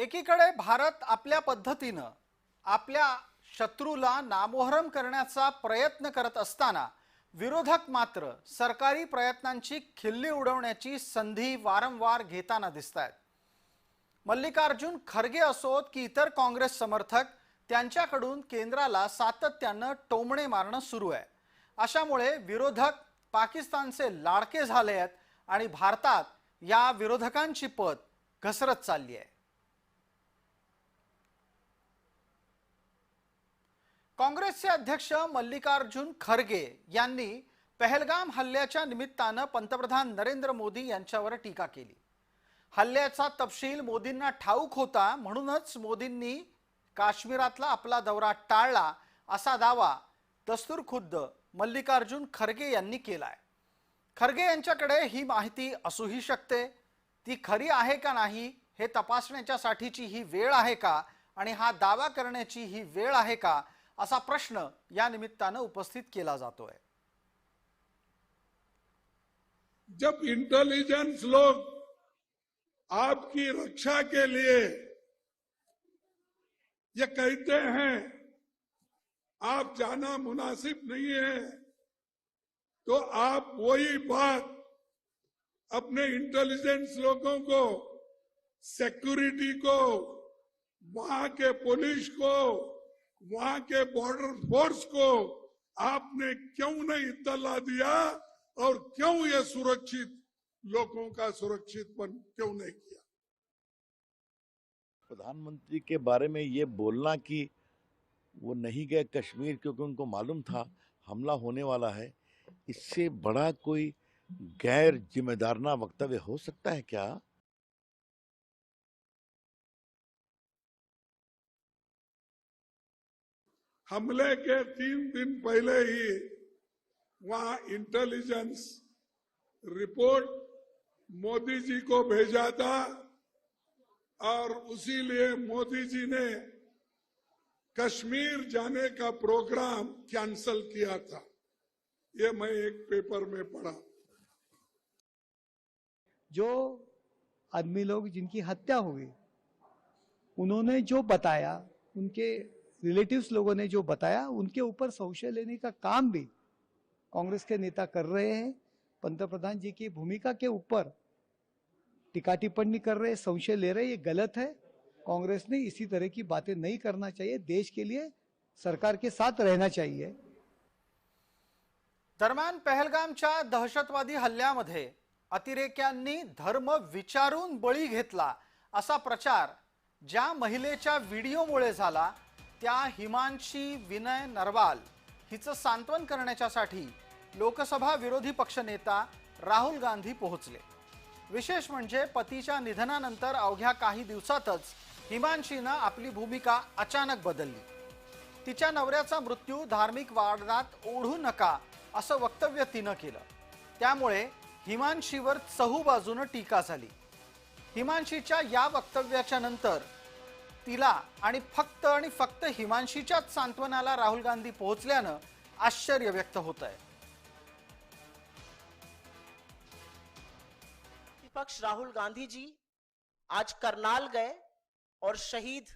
एकीकडे भारत आपल्या पद्धतीनं आपल्या शत्रूला नामोहरम करण्याचा प्रयत्न करत असताना विरोधक मात्र सरकारी प्रयत्नांची खिल्ली उडवण्याची संधी वारंवार घेताना दिसत आहेत मल्लिकार्जुन खरगे असोत की इतर काँग्रेस समर्थक त्यांच्याकडून केंद्राला सातत्यानं टोमणे मारणं सुरू आहे. अशामुळे विरोधक पाकिस्तानचे लाडके झाले आहेत आणि भारतात या विरोधकांची पत घसरत चालली आहे. काँग्रेसचे अध्यक्ष मल्लिकार्जुन खरगे यांनी पहलगाम हल्ल्याच्या निमित्तानं पंतप्रधान नरेंद्र मोदी यांच्यावर टीका केली. हल्ल्याचा तपशील मोदींना ठाऊक होता म्हणूनच मोदींनी काश्मीरातला आपला दौरा टाळला असा दावा दस्तूर खुद्द मल्लिकार्जुन खरगे यांनी केलाय. खरगे यांच्याकडे ही माहिती असूही शकते ती खरी आहे का नाही हे तपासण्याच्यासाठीची ही वेळ आहे का आणि हा दावा करण्याची ही वेळ आहे का असा प्रश्न या निमित्तानं उपस्थित केला जातोय. जब इंटेलिजेंस लोग आपकी रक्षा के लिए ये कहते हैं, आप जाना मुनासिब नहीं है तो आप वही बात अपने इंटेलिजेंस लोगों को सिक्योरिटी को, वहाँ के पुलिस को वहाँ के बॉर्डर फोर्स को आपने क्यों नहीं इतला दिया और क्यों ये सुरक्षित, लोगों का सुरक्षितपन क्यों नहीं किया? प्रधानमंत्री के बारे में ये बोलना कि वो नहीं गए कश्मीर क्योंकि उनको मालूम था हमला होने वाला है, इससे बड़ा कोई गैर जिम्मेदारना वक्तव्य हो सकता है क्या? हमले के तीन दिन पहले ही वहाँ इंटेलिजेंस रिपोर्ट मोदी जी को भेजा था और उसी लिए मोदी जी ने कश्मीर जाने का प्रोग्राम कैंसल किया था। ये मैं एक पेपर में पढ़ा। जो आदमी लोग जिनकी हत्या हुई, उन्होंने जो बताया, उनके रिलेटिव्स लोगों ने जो बताया, उनके ऊपर संशय लेने का काम भी कांग्रेस के नेता कर रहे हैं। पंतप्रधान जी की भूमिका के ऊपर टीका टिप्पणी कर रहे संशय ले रहे ये गलत है। कांग्रेस ने इसी तरह की बातें नहीं करना चाहिए, देश के लिए सरकार के साथ रहना चाहिए। दरम्यान पहलगामच्या दहशतवादी हल्ल्यामध्ये अतिरेक्यांनी धर्म विचारून बळी घेतला प्रचार ज्या महिलेच्या व्हिडिओमुळे त्या हिमांशी विनय नरवाल हिचं सांत्वन करण्याच्यासाठी लोकसभा विरोधी पक्षनेता राहुल गांधी पोहोचले. विशेष म्हणजे पतीच्या निधनानंतर अवघ्या काही दिवसातच हिमांशीनं आपली भूमिका अचानक बदलली. तिच्या नवऱ्याचा मृत्यू धार्मिक वादात ओढू नका असं वक्तव्य तिनं केलं. त्यामुळे हिमांशीवर चहूबाजूनं टीका झाली. हिमांशीच्या या वक्तव्याच्या नंतर तिला आणि फक्त आणि फक्त हिमांशीच्याच सांत्वनाला राहुल गांधी पोहोचल्यानं आश्चर्य व्यक्त होत आहे विपक्ष राहुल गांधी जी आज करनाल गए और शहीद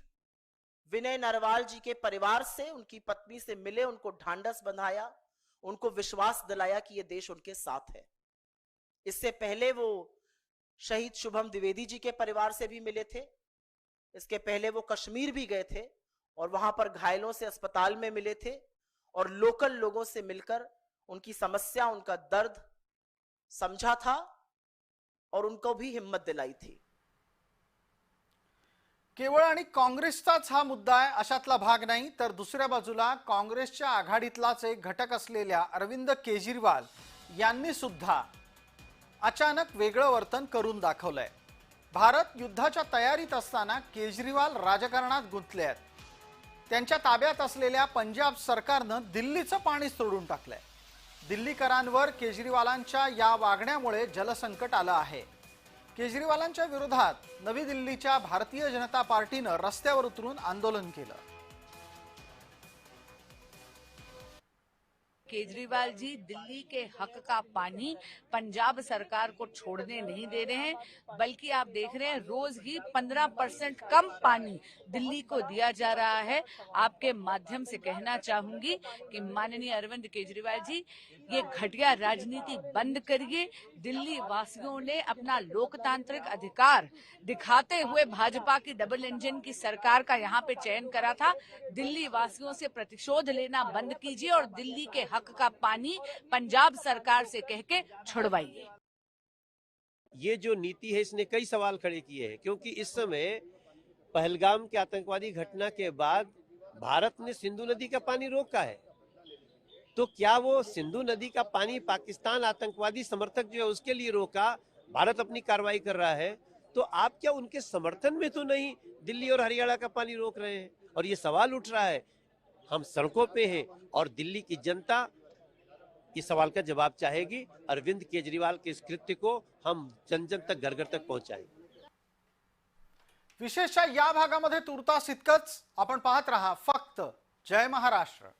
विनय नरवाल जी के परिवार से, उनकी पत्नी से मिले, उनको ढांढस बंधाया, उनको विश्वास दिलाया कि ये देश उनके साथ है। इससे पहले वो शहीद शुभम द्विवेदी जी के परिवार से भी मिले थे इसके पहले वो कश्मीर भी गए थे और वहाँ पर घायलों से अस्पताल में मिले थे और लोकल लोगों से मिलकर उनकी समस्या, उनका दर्द समझा था और उनको भी हिम्मत दिलाई थी। केवळ आणि काँग्रेसचाच हा मुद्दा आहे, अशातला भाग नाही. तर दुसऱ्या बाजूला काँग्रेसच्या आघाडीतलाच एक घटक अरविंद केजरीवाल सुद्धा अचानक वेगळं वर्तन करून दाखवलंय. भारत युद्धाच्या तयारीत असताना केजरीवाल राजकारणात गुंतले आहेत. त्यांच्या ताब्यात असलेल्या पंजाब सरकारनं दिल्लीचं पाणी सोडून टाकलंय. दिल्लीकरांवर केजरीवालांच्या या वागण्यामुळे जलसंकट आलं आहे. केजरीवालांच्या विरोधात नवी दिल्लीच्या भारतीय जनता पार्टीनं रस्त्यावर उतरून आंदोलन केलं. केजरीवाल जी दिल्ली के हक का पानी पंजाब सरकार को छोड़ने नहीं दे रहे हैं, बल्कि आप देख रहे हैं रोज ही 15 परसेंट कम पानी दिल्ली को दिया जा रहा है। आपके माध्यम से कहना चाहूँगी कि माननीय अरविंद केजरीवाल जी, ये घटिया राजनीति बंद करिए। दिल्ली वासियों ने अपना लोकतांत्रिक अधिकार दिखाते हुए भाजपा की डबल इंजन की सरकार का यहाँ पे चयन करा था। दिल्ली वासियों से प्रतिशोध लेना बंद कीजिए और दिल्ली के हक का पानी पंजाब सरकार से कह के छुड़वाइए। ये जो नीति है, इसने कई सवाल खड़े किए हैं, क्योंकि इस समय पहलगाम के आतंकवादी घटना के बाद भारत ने सिंधु नदी का पानी रोका है। तो क्या वो सिंधु नदी का पानी पाकिस्तान आतंकवादी समर्थक जो है, उसके लिए रोका? भारत अपनी कार्रवाई कर रहा है। तो आप क्या उनके समर्थन में तो नहीं दिल्ली और हरियाणा का पानी रोक रहे हैं? और ये सवाल उठ रहा है हम सड़कों पे हैं और दिल्ली की जनता इस सवाल का जवाब चाहेगी। अरविंद केजरीवाल के इस कृत्य को हम जन जन तक घर घर तक पहुंचाएँगे। विशेषतः या भागामध्ये तुर्तास इतकंच आपण पाहत राहा फक्त जय महाराष्ट्र.